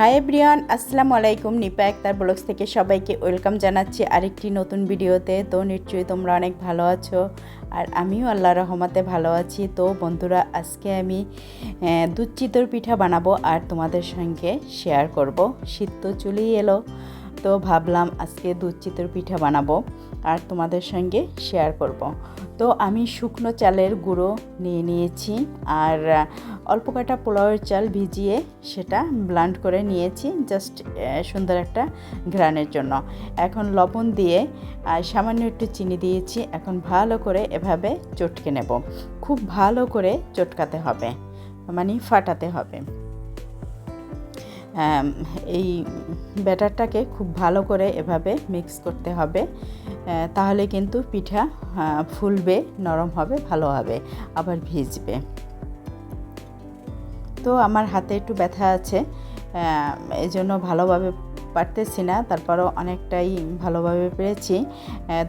Hi everyone, আসসালামু আলাইকুম। নিপা একতার ব্লগস থেকে সবাইকে ওয়েলকাম জানাচ্ছি আরেকটি নতুন ভিডিওতে। তো নিশ্চয়ই তোমরা অনেক ভালো আছো আর আমিও আল্লাহ রহমাতে ভালো আছি। তো বন্ধুরা, আজকে আমি দুধ চিতর পিঠা বানাবো আর তোমাদের সঙ্গে শেয়ার করব। শীত তো চলেই এলো। তো ভাবলাম আজকে দুধ চিতর পিঠা বানাবো আর তোমাদের সঙ্গে শেয়ার করব। তো আমি শুকনো চালের গুঁড়ো নিয়ে নিয়েছি আর অল্প কাটা পোলাওয়ের চাল ভিজিয়ে সেটা ব্লান্ড করে নিয়েছি জাস্ট সুন্দর একটা ঘ্রাণের জন্য। এখন লবণ দিয়ে আর সামান্য একটু চিনি দিয়েছি, এখন ভালো করে এভাবে চটকে নেব। খুব ভালো করে চটকাতে হবে মানে ফাটাতে হবে। এই ব্যাটারটাকে খুব ভালো করে এভাবে মিক্স করতে হবে। তাহলে কিন্তু পিঠা ফুলবে, নরম হবে, ভালো হবে, আবার ভিজবে। তো আমার হাতে একটু ব্যথা আছে এই জন্য ভালোভাবে পারতেছি না, তারপরও অনেকটাই ভালোভাবে পেরেছি।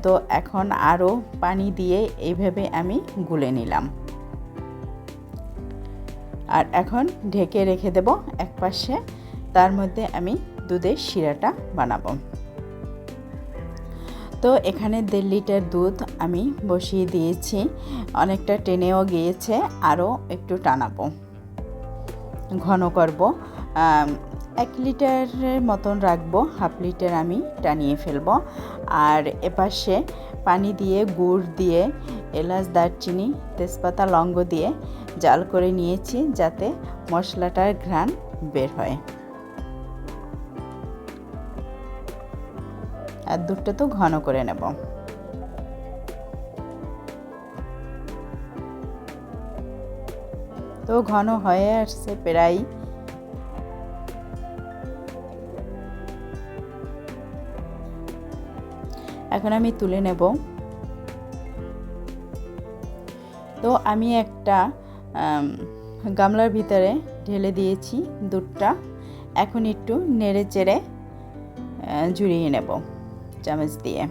তো এখন আরও পানি দিয়ে এইভাবে আমি গুলে নিলাম। আর এখন ঢেকে রেখে দেব এক পাশে তার মধ্যে আমি দুধের শিরাটা বানাবো। তো এখানে দেড় লিটার দুধ আমি বসিয়ে দিয়েছি। অনেকটা টেনেও গিয়েছে, আরও একটু টানাবো। ঘন করব। এক লিটারের মতন রাখব, হাফ লিটার আমি টানিয়ে ফেলব। আর এপাশে পানি দিয়ে গুড় দিয়ে এলাচ, দারচিনি, তেজপাতা লঙ্গ দিয়ে জাল করে নিয়েছি যাতে মশলাটার ঘ্রাণ বের হয়। আর দুধটা তো ঘন করে নেব। তো ঘন হয়ে আসছে প্রায় এখন আমি তুলে নেব। তো আমি একটা গামলার ভিতরে ঢেলে দিয়েছি দুধটা। এখন একটু নেড়ে চেড়ে জুড়িয়ে নেব। চামচ দিয়ে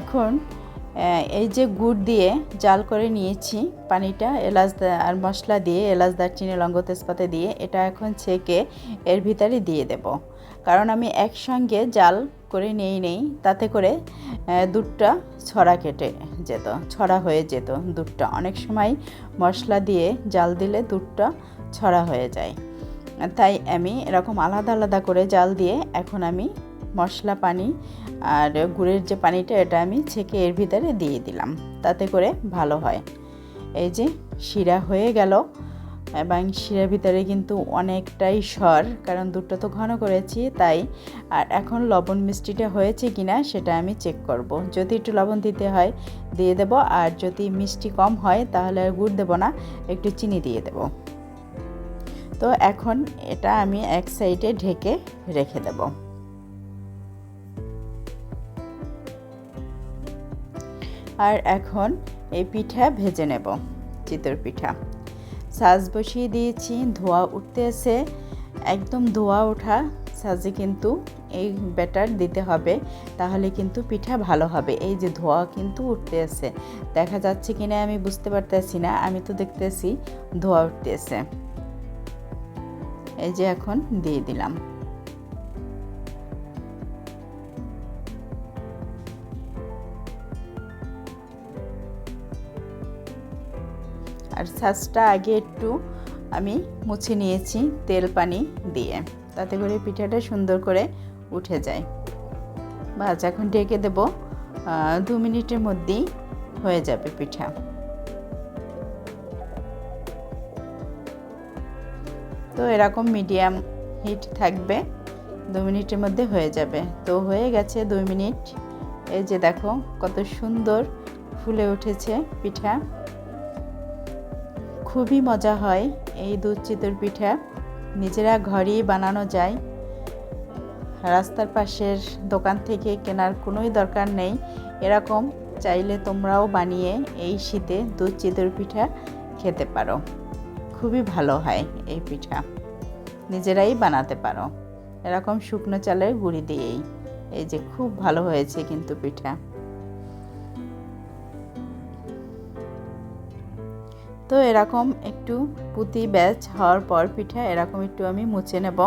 এখন এই যে গুড় দিয়ে জাল করে নিয়েছি পানিটা, এলাচ আর মশলা দিয়ে, এলাচ দারচিনি, লঙ্গ তেজপাতা দিয়ে, এটা এখন ছেঁকে এর ভিতরে দিয়ে দেব। কারণ আমি একসঙ্গে জাল করে নেই নেই, তাতে করে দুধটা ছড়া কেটে যেত, ছড়া হয়ে যেত দুধটা। অনেক সময় মশলা দিয়ে জাল দিলে দুধটা ছড়া হয়ে যায়। তাই আমি এরকম আলাদা আলাদা করে জাল দিয়ে এখন আমি মশলা পানি আর গুড়ের যে পানিটা, এটা আমি ছেঁকে এর ভিতরে দিয়ে দিলাম, তাতে করে ভালো হয়। এই যে শিরা হয়ে গেল এবং শিরার ভিতরে কিন্তু অনেকটাই সর, কারণ দুধটা তো ঘন করেছি, তাই আর এখন লবণ মিষ্টিটা হয়েছে কিনা সেটা আমি চেক করব। যদি একটু লবণ দিতে হয়, দিয়ে দেব, আর যদি মিষ্টি কম হয় তাহলে আর গুড় দেবো না, একটু চিনি দিয়ে দেব। তো এখন এটা আমি এক সাইডে ঢেকে রেখে দেবো। আর এখন এই পিঠা ভেজে নেব, চিতর পিঠা। সাজ বসিয়ে দিয়েছি, ধোয়া উঠতেছে। একদম ধোয়া ওঠা সাজে কিন্তু এই ব্যাটার দিতে হবে, তাহলে কিন্তু পিঠা ভালো হবে। এই যে ধোয়া কিন্তু উঠতে আছে দেখা যাচ্ছে কিনা আমি বুঝতে পারতেছি না, আমি তো দেখতেছি ধোয়া উঠতেছে। এই যে এখন দিয়ে দিলাম। আর ছাঁচটা আগে একটু আমি মুছে নিয়েছি তেল পানি দিয়ে। তাতে করে পিঠাটা সুন্দর করে উঠে যায়। বাস এখন ঢেকে দেব দু মিনিটের মধ্যেই হয়ে যাবে পিঠা। তো এরকম মিডিয়াম হিট থাকবে, দু মিনিটের মধ্যে হয়ে যাবে। তো হয়ে গেছে দুই মিনিট। এই যে দেখো, কত সুন্দর ফুলে উঠেছে পিঠা। খুবই মজা হয় এই দুধ চিতর পিঠা। নিজেরা ঘরেই বানানো যায়। রাস্তার পাশের দোকান থেকে কেনার কোনোই দরকার নেই। এরকম চাইলে তোমরাও বানিয়ে এই শীতে দুধ চিতর পিঠা খেতে পারো। খুবই ভালো হয় এই পিঠা। নিজেরাই বানাতে পারো। এরকম শুকনো চালের গুঁড়ি দিয়েই। এই যে খুব ভালো হয়েছে কিন্তু পিঠা। তো এরকম একটু পুঁতি ব্যাচ হওয়ার পর পিঠা এরকম একটু আমি মুছে নেব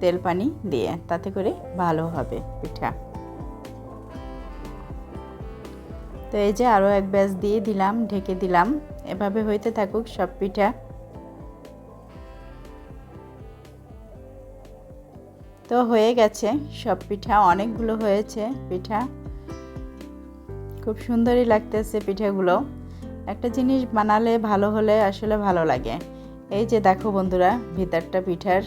তেল পানি দিয়ে, তাতে করে ভালো হবে পিঠা। তো এই যে আরও এক ব্যাচ দিয়ে দিলাম, ঢেকে দিলাম। এভাবে হইতে থাকুক সব পিঠা। তো হয়ে গেছে, সব পিঠা অনেকগুলো হয়েছে, পিঠা। খুব সুন্দরই লাগতেছে পিঠাগুলো। একটা জিনিস বানালে ভালো হলে আসলে ভালো লাগে। এই যে দেখো বন্ধুরা, ভিতরটা পিঠার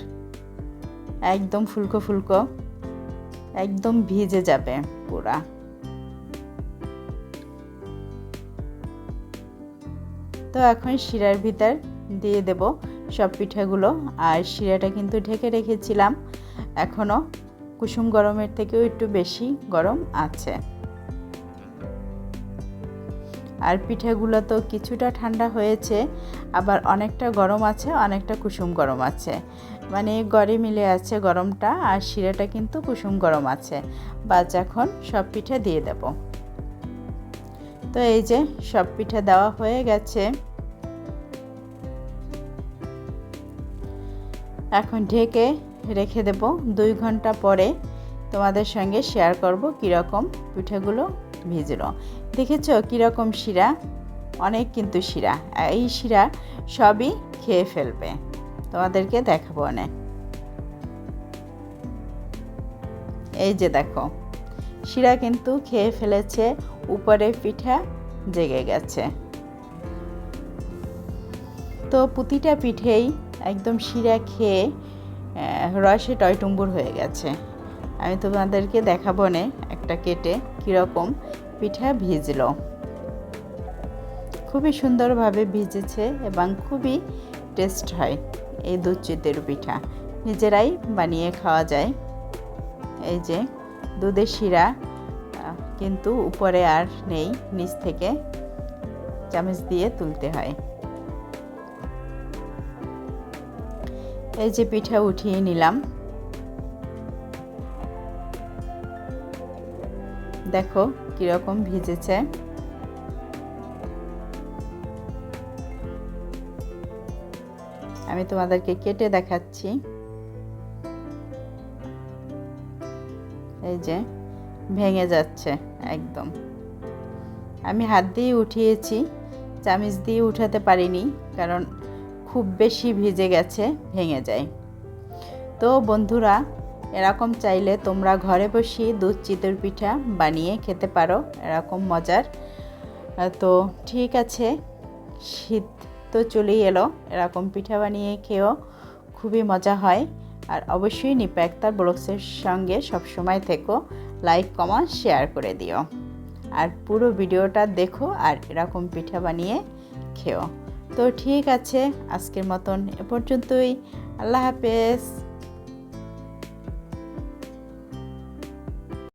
একদম ফুলকো ফুলকো, একদম ভিজে যাবে পুরা। তো এখন শিরার ভিতর দিয়ে দেব সব পিঠাগুলো, আর শিরাটা কিন্তু ঢেকে রেখেছিলাম। এখনও কুসুম গরমের থেকেও একটু বেশি গরম আছে। আর পিঠেগুলো তো কিছুটা ঠান্ডা হয়েছে, আবার অনেকটা গরম আছে, অনেকটা কুসুম গরম আছে। মানে গড়ে মিলে আছে গরমটা, আর শিরাটা কিন্তু কুসুম গরম আছে। বাজ এখন সব পিঠে দিয়ে দেব। তো এই যে সব পিঠে দেওয়া হয়ে গেছে। এখন ঢেকে রেখে দেব দুই ঘণ্টা পরে তোমাদের সঙ্গে শেয়ার করব কীরকম পিঠাগুলো ভিজলো। দেখেছ কীরকম শিরা? অনেক কিন্তু শিরা। এই শিরা সবই খেয়ে ফেলবে। তোমাদেরকে দেখাবো অনেক। এই যে দেখো, শিরা কিন্তু খেয়ে ফেলেছে, উপরে পিঠা জেগে গেছে। তো প্রতিটা পিঠেই একদম শিরা খেয়ে রসে টয়টুম্বুর হয়ে গেছে। আমি তোমাদেরকে দেখাবো নে একটা কেটে কীরকম পিঠা ভিজলো। খুবই সুন্দরভাবে ভিজেছে এবং খুবই টেস্ট হয় এই দুধ চিতের পিঠা। নিজেরাই বানিয়ে খাওয়া যায়। এই যে দুধের শিরা কিন্তু উপরে আর নেই, নিচ থেকে চামচ দিয়ে তুলতে হয়। এই যে পিঠা উঠিয়ে নিলাম। দেখো কীরকম ভিজেছে? আমি তোমাদেরকে কেটে দেখাচ্ছি। এই যে, ভেঙে যাচ্ছে, একদম। আমি হাত দিয়ে উঠিয়েছি, চামিচ দিয়ে উঠাতে পারিনি, কারণ খুব বেশি ভিজে গেছে, ভেঙে যায়। তো বন্ধুরা এরকম চাইলে তোমরা ঘরে বসিয়ে দুধ, চিতর পিঠা বানিয়ে খেতে পারো। এরকম মজার। তো ঠিক আছে, শীত তো চলেই এলো। এরকম পিঠা বানিয়ে খেয়েও খুবই মজা হয়। আর অবশ্যই নিপা একতার ব্লগসের সঙ্গে সবসময় থেকো। লাইক, কমেন্ট, শেয়ার করে দিও। আর পুরো ভিডিওটা দেখো আর এরকম পিঠা বানিয়ে খেও। তো ঠিক আছে, আজকের মতন এ পর্যন্তই। আল্লাহ হাফেজ।